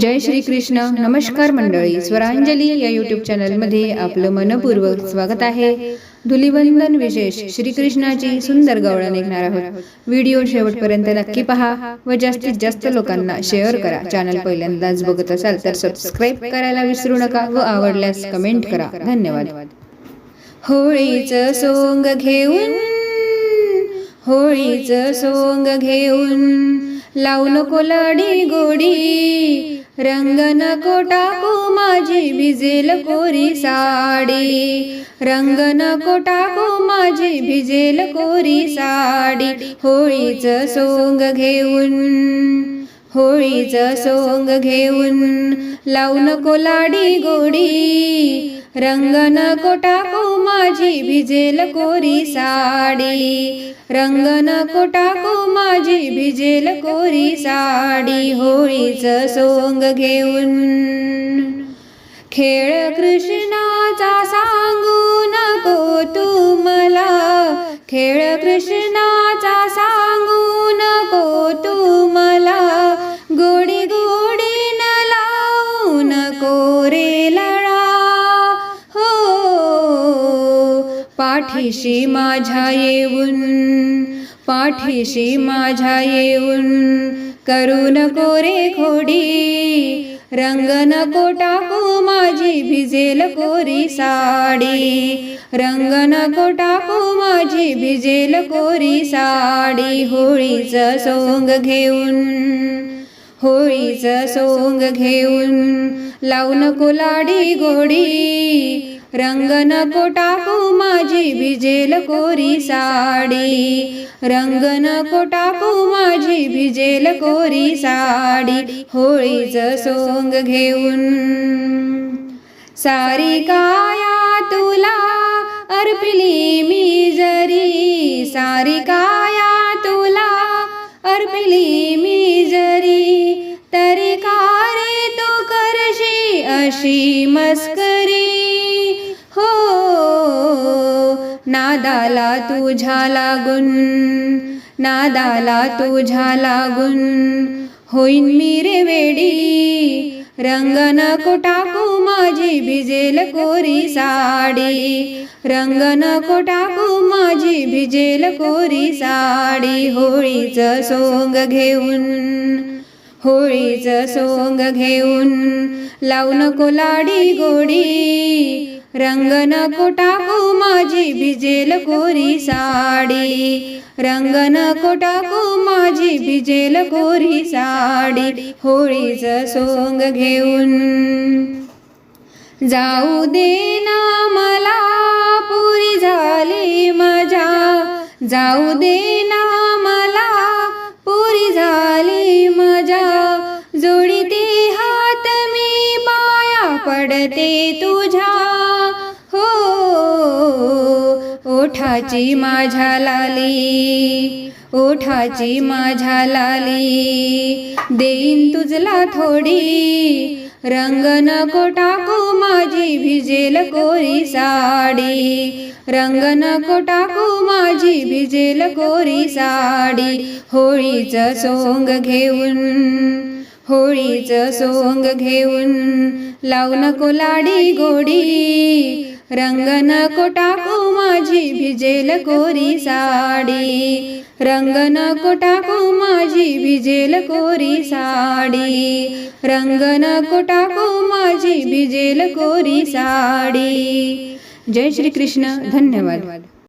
जय श्री कृष्ण. नमस्कार मंडळी. स्वरांजली या युट्यूब चॅनलमध्ये आपलं मनपूर्वक स्वागत आहे. धुलिवंदन विशेष श्रीकृष्णाची सुंदर गवळण ऐकणार आहोत. व्हिडिओ शेवटपर्यंत नक्की पहा व जास्तीत जास्त लोकांना शेअर करा. चॅनल पहिल्यांदाच बघत असाल तर सबस्क्राईब करायला विसरू नका व आवडल्यास कमेंट करा. धन्यवाद. होळीचं सोंग घेऊन होळीचं सोंग घेऊन लावू नको लाडी गोडी. रंग नको टाकू माझी भिजेल कोरी साडी. रंग नको टाकू माझी भिजेल कोरी साडी. होळीचं सोंग घेऊन होळीचं सोंग घेऊन लावू नको लाडी गोडी रंग नको टाकू माझी भिजेल कोरी साडी रंग नको टाकू माझी भिजेल कोरी साडी होळीचं सोंग घेऊन खेळ कृष्णाचा सांगू नको तू मला खेळ कृष्णा पाठीशी माझ्या येऊन पाठीशी माझ्या येऊन करू नको रे खोडी रंग नको टाकू माझी भिजेल कोरी साडी रंग नको टाकू माझी भिजेल कोरी साडी होळीचं सोंग घेऊन होळीचं सोंग घेऊन लावू नको लाडी गोडी. रंग नको टाकू हो माझी भिजेल कोरी साडी. रंग नको टाकू हो माझी भिजेल कोरी साडी. होळीचं सोंग घेऊन सारी काया तुला अर्पिली मी जरी. सारी काया तुला अर्पिली नादाला तुझ्या लागून नादाला तुझ्या लागून. होईन मी रे वेडी रंग नको टाकू माझी भिजेल कोरी साडी. रंग नको टाकू माझी भिजेल कोरी साडी. होळीचं सोंग घेऊन होळीचं सोंग घेऊन लावू नको लाडी गोडी. रंग नको टाकू माझी भिजेल कोरी साडी. रंग नको टाकू माझी भिजेल कोरी साडी. होळीचं सोंग घेऊन. जाऊ दे ना मला पुरी झाली मजा जाऊ दे ना मला पुरी झाली मजा जोडीते हात मी पाया पडते तुझ्या. हो ओठाची माझ्या लाली ओठाची माझ्या लाली. देईन तुझला थोडी रंग नको टाकू माझी भिजेल कोरी साडी. रंग नको टाकू माझी भिजेल कोरी साडी. होळीचं सोंग घेऊन होळीचं सोंग घेऊन लावू नको लाडी गोडी. रंग नको टाकू माझी भिजेल कोरी साडी. रंग नको टाकू माझी भिजेल कोरी साडी. रंग नको टाकू माझी भिजेल कोरी साडी. जय श्री कृष्ण धन्यवाद.